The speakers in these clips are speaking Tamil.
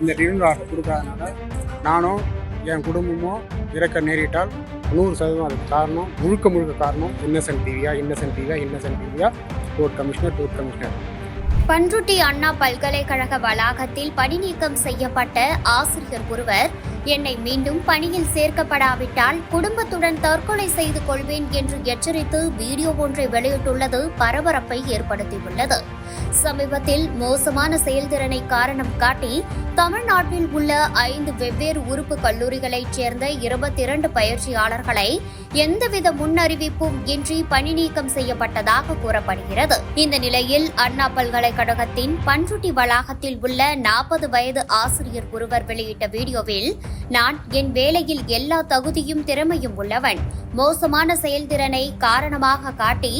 இந்த ரினியூல் ஆர்டர் கொடுக்காதனால நானும் என் குடும்பமும் இறக்க நேரிட்டால் நூறு சதவீதம் அதுக்கு காரணம் முழுக்க முழுக்க காரணம் இன்னசென்ட் டிவியா இன்னசென்ட் டிவியா இன்னசென்ட் டிவியா டோட் commissioner tour commissioner. Panruti Anna பல்கலைக்கழக வளாகத்தில் பணி நீக்கம் செய்யப்பட்ட ஆசிரியர் ஒருவர் என்னை மீண்டும் பணியில் சேர்க்கப்படாவிட்டால் குடும்பத்துடன் தற்கொலை செய்து கொள்வேன் என்று எச்சரித்து வீடியோ ஒன்றை வெளியிட்டுள்ளது பரபரப்பை ஏற்படுத்தியுள்ளது. சமீபத்தில் மோசமான செயல்திறனை காரணம் காட்டி தமிழ்நாட்டில் உள்ள ஐந்து வெவ்வேறு உறுப்பு கல்லூரிகளைச் சேர்ந்த இருபத்தி இரண்டு பயிற்சியாளர்களை எந்தவித முன்னறிவிப்பும் இன்றி பணி நீக்கம் செய்யப்பட்டதாக கூறப்படுகிறது. இந்த நிலையில் அண்ணா பல்கலைக்கழகத்தின் பன்ருட்டி வளாகத்தில் உள்ள நாற்பது வயது ஆசிரியர் ஒருவர் வெளியிட்ட வீடியோவில் நான் என் வேலையில் எல்லா தகுதியும் திறமையும் உள்ளவன். மோசமான செயல்திறனை காரணமாக காட்டி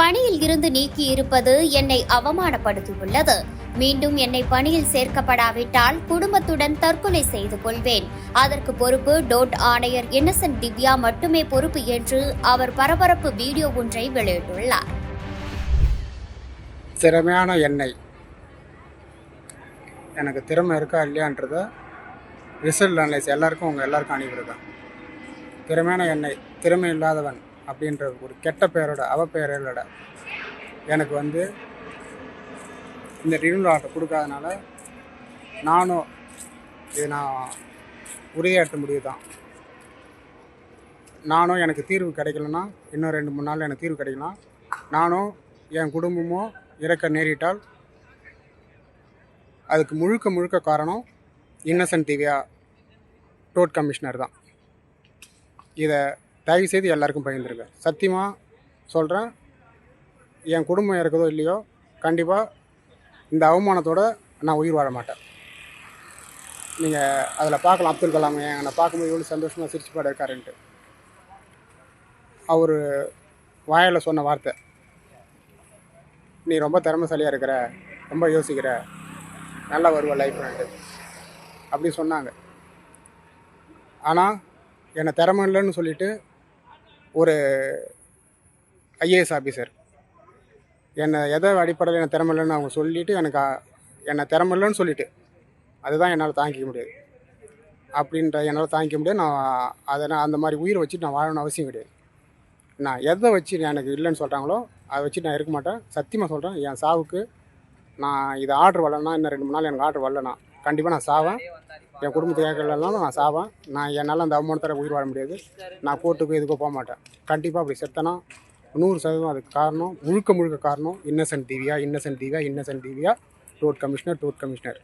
பணியில் இருந்து நீக்கி இருப்பது என்னை அவமானப்படுத்தியுள்ளது. மீண்டும் என்னை பணியில் சேர்க்கப்படாவிட்டால் குடும்பத்துடன் தற்கொலை செய்து கொள்வேன். அதற்கு பொறுப்பு டோட் ஆணையர் இன்னசென்ட் திவ்யா மட்டுமே பொறுப்பு என்று அவர் பரபரப்பு வீடியோ ஒன்றை வெளியிட்டுள்ளார். திறமையான எண்ணெய் எனக்கு திறமை இருக்கா இல்லையான்றத ரிசல்ட் அனலைஸ் எல்லாருக்கும் உங்கள் எல்லாருக்கும் அனுப்பியிருக்கேன் திறமையான எண்ணெய் திறமை இல்லாதவன் அப்படின்ற ஒரு கெட்ட பெயரோட அவ பெயரோட எனக்கு வந்து இந்த ரினியூல் ஆர்டர் கொடுக்காதனால நானும் இது நான் உறுதியாற்ற முடிவு தான் நானும் எனக்கு தீர்வு கிடைக்கலன்னா இன்னும் ரெண்டு மூணு நாள் எனக்கு தீர்வு கிடைக்கலாம். நானும் என் குடும்பமும் இறக்க நேரிட்டால் அதுக்கு முழுக்க முழுக்க காரணம் இன்னசென்ட் திவ்யா டோட் கமிஷனர் தான். இதை தயவு செய்து எல்லாருக்கும் பகிர்ந்துருங்க. சத்தியமாக சொல்கிறேன் என் குடும்பம் இருக்குதோ இல்லையோ கண்டிப்பாக இந்த அவமானத்தோடு நான் உயிர் வாழ மாட்டேன். நீங்கள் அதில் பார்க்கலாம் அப்துல் கலாம் என்னை பார்க்கும்போது எவ்வளோ சந்தோஷமாக சிரிச்சு பாட இருக்காருன்ட்டு. அவர் வாயில் சொன்ன வார்த்தை நீ ரொம்ப திறமைசாலியாக இருக்கிற ரொம்ப யோசிக்கிற நல்லா வருவ லைஃப்ன்ட்டு அப்படி சொன்னாங்க. ஆனால் என்னை திறமை இல்லைன்னு சொல்லிட்டு ஒரு ஐஏஎஸ் ஆஃபீஸர் என்னை எதை அடிப்படையில் என்ன திறமை இல்லைன்னு அவங்க சொல்லிவிட்டு எனக்கு என்னை திறமை இல்லைன்னு சொல்லிவிட்டு அதுதான் என்னால் தாங்கிக்க முடியாது. அப்படின்ற என்னால் தாங்கிக்க முடியாது. நான் அதை நான் அந்த மாதிரி உயிரை வச்சுட்டு நான் வாழணும்னு அவசியம் கிடையாது. நான் எதை வச்சு எனக்கு இல்லைன்னு சொல்கிறாங்களோ அதை வச்சு நான் இருக்க மாட்டேன். சத்தியமாக சொல்கிறேன் என் சாவுக்கு நான் இது ஆர்டர் வரலன்னா இன்னும் ரெண்டு மூணு நாள் எனக்கு ஆர்டர் வரலனா கண்டிப்பாக நான் சாவேன். என் குடும்பத்தை கேட்கலனாலும் நான் சாவேன். நான் என்னால் அந்த அவமானத்தில் உயிர் வாழ முடியாது. நான் கோர்ட்டுக்கு இதுக்கோ போக மாட்டேன். கண்டிப்பாக அப்படி செத்தனா நூறு சதவீதம் அதுக்கு காரணம் முழுக்க முழுக்க காரணம் Innocent Divya Innocent Divya Innocent Divya டோட் கமிஷனர் டோட் கமிஷனர்